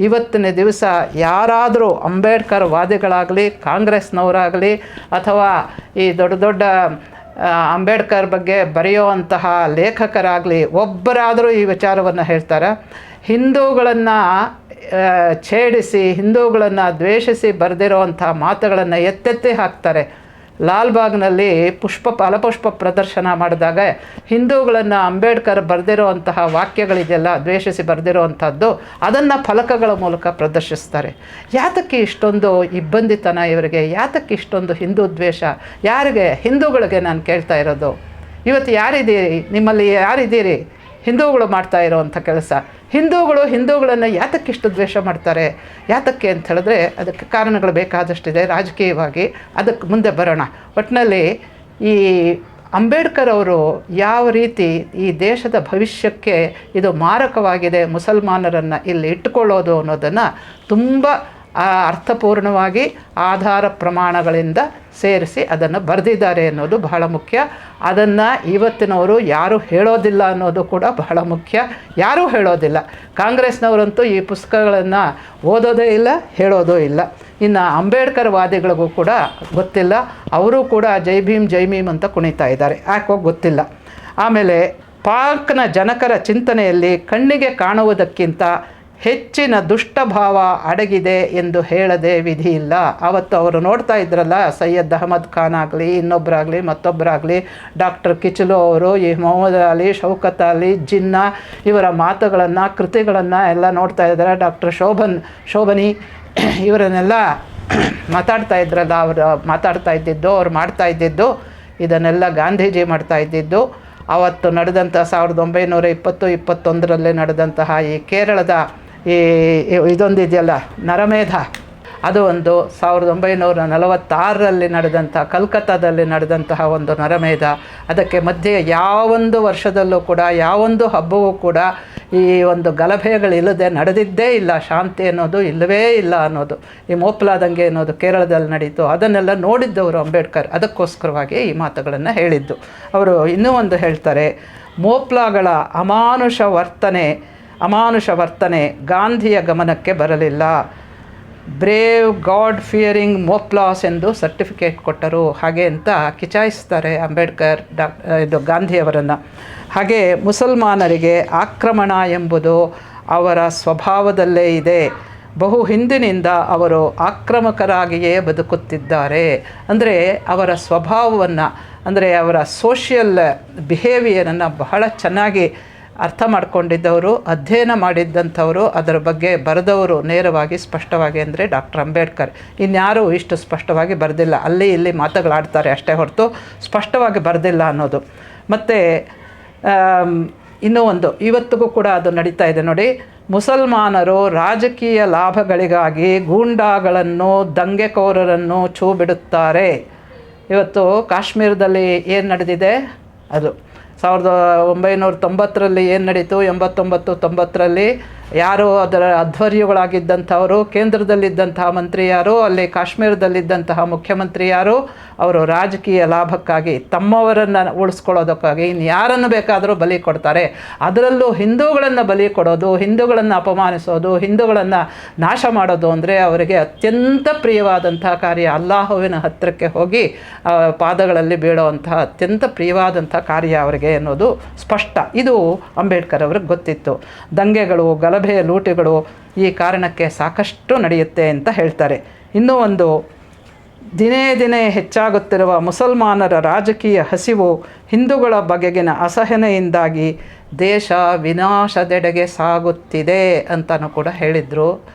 ಇವತ್ತಿನ ದಿವಸ ಯಾರಾದರೂ ಅಂಬೇಡ್ಕರ್ ವಾದಿಗಳಾಗಲಿ, ಕಾಂಗ್ರೆಸ್ನವರಾಗಲಿ ಅಥವಾ ಈ ದೊಡ್ಡ ದೊಡ್ಡ ಅಂಬೇಡ್ಕರ್ ಬಗ್ಗೆ ಬರೆಯುವಂತಹ ಲೇಖಕರಾಗಲಿ ಒಬ್ಬರಾದರೂ ಈ ವಿಚಾರವನ್ನು ಹೇಳ್ತಾರೆ? ಹಿಂದೂಗಳನ್ನು ಛೇಡಿಸಿ, ಹಿಂದೂಗಳನ್ನು ದ್ವೇಷಿಸಿ ಬರೆದಿರೋವಂಥ ಮಾತುಗಳನ್ನು ಎತ್ತೆತ್ತಿ ಹಾಕ್ತಾರೆ. ಲಾಲ್ಬಾಗ್ನಲ್ಲಿ ಪುಷ್ಪ ಫಲಪುಷ್ಪ ಪ್ರದರ್ಶನ ಮಾಡಿದಾಗ ಹಿಂದೂಗಳನ್ನು ಅಂಬೇಡ್ಕರ್ ಬರೆದಿರೋವಂತಹ ವಾಕ್ಯಗಳಿದೆಯಲ್ಲ ದ್ವೇಷಿಸಿ ಬರೆದಿರುವಂಥದ್ದು ಅದನ್ನು ಫಲಕಗಳ ಮೂಲಕ ಪ್ರದರ್ಶಿಸ್ತಾರೆ. ಯಾತಕ್ಕೆ ಇಷ್ಟೊಂದು ಇಬ್ಬಂದಿತನ ಇವರಿಗೆ? ಯಾತಕ್ಕೆ ಇಷ್ಟೊಂದು ಹಿಂದೂ ದ್ವೇಷ? ಯಾರಿಗೆ? ಹಿಂದೂಗಳಿಗೆ ನಾನು ಕೇಳ್ತಾ ಇರೋದು. ಇವತ್ತು ಯಾರಿದ್ದೀರಿ? ನಿಮ್ಮಲ್ಲಿ ಯಾರಿದ್ದೀರಿ? ಹಿಂದೂಗಳು ಮಾಡ್ತಾ ಇರೋವಂಥ ಕೆಲಸ. ಹಿಂದೂಗಳು ಹಿಂದೂಗಳನ್ನು ಯಾತಕ್ಕೆ ಇಷ್ಟು ದ್ವೇಷ ಮಾಡ್ತಾರೆ? ಯಾತಕ್ಕೆ ಅಂತ ಹೇಳಿದ್ರೆ ಅದಕ್ಕೆ ಕಾರಣಗಳು ಬೇಕಾದಷ್ಟಿದೆ. ರಾಜಕೀಯವಾಗಿ ಅದಕ್ಕೆ ಮುಂದೆ ಬರೋಣ. ಒಟ್ಟಿನಲ್ಲಿ ಈ ಅಂಬೇಡ್ಕರ್ ಅವರು ಯಾವ ರೀತಿ ಈ ದೇಶದ ಭವಿಷ್ಯಕ್ಕೆ ಇದು ಮಾರಕವಾಗಿದೆ, ಮುಸಲ್ಮಾನರನ್ನು ಇಲ್ಲಿ ಇಟ್ಟುಕೊಳ್ಳೋದು ಅನ್ನೋದನ್ನು ತುಂಬ ಆ ಅರ್ಥಪೂರ್ಣವಾಗಿ ಆಧಾರ ಪ್ರಮಾಣಗಳಿಂದ ಸೇರಿಸಿ ಅದನ್ನು ಬರೆದಿದ್ದಾರೆ ಅನ್ನೋದು ಬಹಳ ಮುಖ್ಯ. ಅದನ್ನು ಇವತ್ತಿನವರು ಯಾರೂ ಹೇಳೋದಿಲ್ಲ ಅನ್ನೋದು ಕೂಡ ಬಹಳ ಮುಖ್ಯ. ಯಾರೂ ಹೇಳೋದಿಲ್ಲ. ಕಾಂಗ್ರೆಸ್ನವರಂತೂ ಈ ಪುಸ್ತಕಗಳನ್ನು ಓದೋದೇ ಇಲ್ಲ, ಹೇಳೋದೂ ಇಲ್ಲ. ಇನ್ನು ಅಂಬೇಡ್ಕರ್ ವಾದಿಗಳಿಗೂ ಕೂಡ ಗೊತ್ತಿಲ್ಲ. ಅವರು ಕೂಡ ಜೈ ಭೀಮ್ ಜೈ ಭೀಮ್ ಅಂತ ಕುಣಿತಾ ಇದ್ದಾರೆ. ಯಾಕೋ ಗೊತ್ತಿಲ್ಲ. ಆಮೇಲೆ ಪಾಕ್ನ ಜನಕರ ಚಿಂತನೆಯಲ್ಲಿ ಕಣ್ಣಿಗೆ ಕಾಣುವುದಕ್ಕಿಂತ ಹೆಚ್ಚಿನ ದುಷ್ಟಭಾವ ಅಡಗಿದೆ ಎಂದು ಹೇಳದೆ ವಿಧಿ ಇಲ್ಲ ಅವತ್ತು ಅವರು ನೋಡ್ತಾ ಇದ್ರಲ್ಲ, ಸೈಯದ್ ಅಹಮದ್ ಖಾನ್ ಆಗಲಿ ಇನ್ನೊಬ್ಬರಾಗಲಿ ಮತ್ತೊಬ್ಬರಾಗಲಿ ಡಾಕ್ಟರ್ ಕಿಚಲು ಅವರು, ಈ ಮೊಹಮ್ಮದ್ ಅಲಿ, ಶೌಕತ್ ಅಲಿ, ಜಿನ್ನಾ, ಇವರ ಮಾತುಗಳನ್ನು, ಕೃತಿಗಳನ್ನು ಎಲ್ಲ ನೋಡ್ತಾ ಇದ್ದಾರೆ. ಡಾಕ್ಟರ್ ಶೋಭನ್, ಶೋಭನಿ, ಇವರನ್ನೆಲ್ಲ ಮಾತಾಡ್ತಾ ಇದ್ರಲ್ಲ, ಅವರು ಮಾತಾಡ್ತಾ ಇದ್ದಿದ್ದು, ಅವ್ರು ಮಾಡ್ತಾ ಇದ್ದಿದ್ದು, ಇದನ್ನೆಲ್ಲ ಗಾಂಧೀಜಿ ಮಾಡ್ತಾ ಇದ್ದಿದ್ದು. ಆವತ್ತು ನಡೆದಂಥ ಸಾವಿರದ ಒಂಬೈನೂರ ಇಪ್ಪತ್ತು, ಇಪ್ಪತ್ತೊಂದರಲ್ಲಿ ನಡೆದಂತಹ ಈ ಕೇರಳದ ಈ ಇದೊಂದು ಇದೆಯಲ್ಲ, ನರಮೇಧ. ಅದು ಒಂದು ಸಾವಿರದ ಒಂಬೈನೂರ ನಲವತ್ತಾರರಲ್ಲಿ ನಡೆದಂಥ, ಕಲ್ಕತ್ತಾದಲ್ಲಿ ನಡೆದಂತಹ ಒಂದು ನರಮೇಧ. ಅದಕ್ಕೆ ಮಧ್ಯೆ ಯಾವೊಂದು ವರ್ಷದಲ್ಲೂ ಕೂಡ, ಯಾವೊಂದು ಹಬ್ಬವೂ ಕೂಡ ಈ ಒಂದು ಗಲಭೆಗಳಿಲ್ಲದೆ ನಡೆದಿದ್ದೇ ಇಲ್ಲ. ಶಾಂತಿ ಅನ್ನೋದು ಇಲ್ಲವೇ ಇಲ್ಲ ಅನ್ನೋದು. ಈ ಮೋಪ್ಲಾದಂಗೆ ಅನ್ನೋದು ಕೇರಳದಲ್ಲಿ ನಡೀತು. ಅದನ್ನೆಲ್ಲ ನೋಡಿದ್ದವರು ಅಂಬೇಡ್ಕರ್. ಅದಕ್ಕೋಸ್ಕರವಾಗಿ ಈ ಮಾತುಗಳನ್ನು ಹೇಳಿದ್ದು. ಅವರು ಇನ್ನೂ ಒಂದು ಹೇಳ್ತಾರೆ, ಮೋಪ್ಲಾಗಳ ಅಮಾನುಷ ವರ್ತನೆ ಅಮಾನುಷ ವರ್ತನೆ ಗಾಂಧಿಯ ಗಮನಕ್ಕೆ ಬರಲಿಲ್ಲ. ಬ್ರೇವ್ ಗಾಡ್ ಫಿಯರಿಂಗ್ ಮೋಪ್ಲಾಸ್ ಎಂದು ಸರ್ಟಿಫಿಕೇಟ್ ಕೊಟ್ಟರು. ಹಾಗೆ ಅಂತ ಕಿಚಾಯಿಸ್ತಾರೆ ಅಂಬೇಡ್ಕರ್ ಡಾಕ್ ಇದು ಗಾಂಧಿಯವರನ್ನು. ಹಾಗೆ ಮುಸಲ್ಮಾನರಿಗೆ ಆಕ್ರಮಣ ಎಂಬುದು ಅವರ ಸ್ವಭಾವದಲ್ಲೇ ಇದೆ. ಬಹು ಹಿಂದಿನಿಂದ ಅವರು ಆಕ್ರಮಕರಾಗಿಯೇ ಬದುಕುತ್ತಿದ್ದಾರೆ. ಅಂದರೆ ಅವರ ಸ್ವಭಾವವನ್ನು, ಅಂದರೆ ಅವರ ಸೋಷಿಯಲ್ ಬಿಹೇವಿಯರನ್ನು ಬಹಳ ಚೆನ್ನಾಗಿ ಅರ್ಥ ಮಾಡ್ಕೊಂಡಿದ್ದವರು, ಅಧ್ಯಯನ ಮಾಡಿದ್ದಂಥವರು, ಅದರ ಬಗ್ಗೆ ಬರೆದವರು ನೇರವಾಗಿ ಸ್ಪಷ್ಟವಾಗಿ ಅಂದರೆ ಡಾಕ್ಟರ್ ಅಂಬೇಡ್ಕರ್. ಇನ್ಯಾರೂ ಇಷ್ಟು ಸ್ಪಷ್ಟವಾಗಿ ಬರೆದಿಲ್ಲ. ಅಲ್ಲಿ ಇಲ್ಲಿ ಮಾತುಗಳಾಡ್ತಾರೆ ಅಷ್ಟೇ ಹೊರತು ಸ್ಪಷ್ಟವಾಗಿ ಬರೆದಿಲ್ಲ ಅನ್ನೋದು. ಮತ್ತು ಇನ್ನೂ ಒಂದು. ಇವತ್ತಿಗೂ ಕೂಡ ಅದು ನಡೀತಾ ಇದೆ ನೋಡಿ. ಮುಸಲ್ಮಾನರು ರಾಜಕೀಯ ಲಾಭಗಳಿಗಾಗಿ ಗೂಂಡಾಗಳನ್ನು, ದಂಗೆಕೋರರನ್ನು ಛೂ ಬಿಡುತ್ತಾರೆ. ಇವತ್ತು ಕಾಶ್ಮೀರದಲ್ಲಿ ಏನು ನಡೆದಿದೆ? ಅದು. ಸಾವಿರದ ಒಂಬೈನೂರ ತೊಂಬತ್ತರಲ್ಲಿ ಏನು ನಡೀತು? ಎಂಬತ್ತೊಂಬತ್ತು ತೊಂಬತ್ತರಲ್ಲಿ ಯಾರು ಅದರ ಅಧ್ವರ್ಯುಗಳಾಗಿದ್ದಂಥವರು, ಕೇಂದ್ರದಲ್ಲಿದ್ದಂತಹ ಮಂತ್ರಿ ಯಾರು, ಅಲ್ಲಿ ಕಾಶ್ಮೀರದಲ್ಲಿದ್ದಂತಹ ಮುಖ್ಯಮಂತ್ರಿ ಯಾರು, ಅವರು ರಾಜಕೀಯ ಲಾಭಕ್ಕಾಗಿ, ತಮ್ಮವರನ್ನು ಉಳಿಸ್ಕೊಳ್ಳೋದಕ್ಕಾಗಿ ಇನ್ನು ಯಾರನ್ನು ಬೇಕಾದರೂ ಬಲಿ ಕೊಡ್ತಾರೆ. ಅದರಲ್ಲೂ ಹಿಂದೂಗಳನ್ನು ಬಲಿ ಕೊಡೋದು, ಹಿಂದೂಗಳನ್ನು ಅಪಮಾನಿಸೋದು, ಹಿಂದೂಗಳನ್ನು ನಾಶ ಮಾಡೋದು ಅಂದರೆ ಅವರಿಗೆ ಅತ್ಯಂತ ಪ್ರಿಯವಾದಂತಹ ಕಾರ್ಯ ಅಲ್ಲಾಹುವಿನ ಹತ್ತಿರಕ್ಕೆ ಹೋಗಿ ಪಾದಗಳಲ್ಲಿ ಬೀಳುವಂತಹ ಅತ್ಯಂತ ಪ್ರಿಯವಾದಂಥ ಕಾರ್ಯ ಅವರಿಗೆ ಅನ್ನೋದು ಸ್ಪಷ್ಟ. ಇದು ಅಂಬೇಡ್ಕರ್ ಅವ್ರಿಗೆ ಗೊತ್ತಿತ್ತು. ದಂಗೆಗಳು, ಗಲಭೆ ಲೂಟಿಗಳು ಈ ಕಾರಣಕ್ಕೆ ಸಾಕಷ್ಟು ನಡೆಯುತ್ತೆ ಅಂತ ಹೇಳ್ತಾರೆ. ಇನ್ನೂ ಒಂದು, ದಿನೇ ದಿನೇ ಹೆಚ್ಚಾಗುತ್ತಿರುವ ಮುಸಲ್ಮಾನರ ರಾಜಕೀಯ ಹಸಿವು ಹಿಂದೂಗಳ ಬಗೆಗಿನ ಅಸಹನೆಯಿಂದಾಗಿ ದೇಶ ವಿನಾಶದೆಡೆಗೆ ಸಾಗುತ್ತಿದೆ ಅಂತಲೂ ಕೂಡ ಹೇಳಿದರು.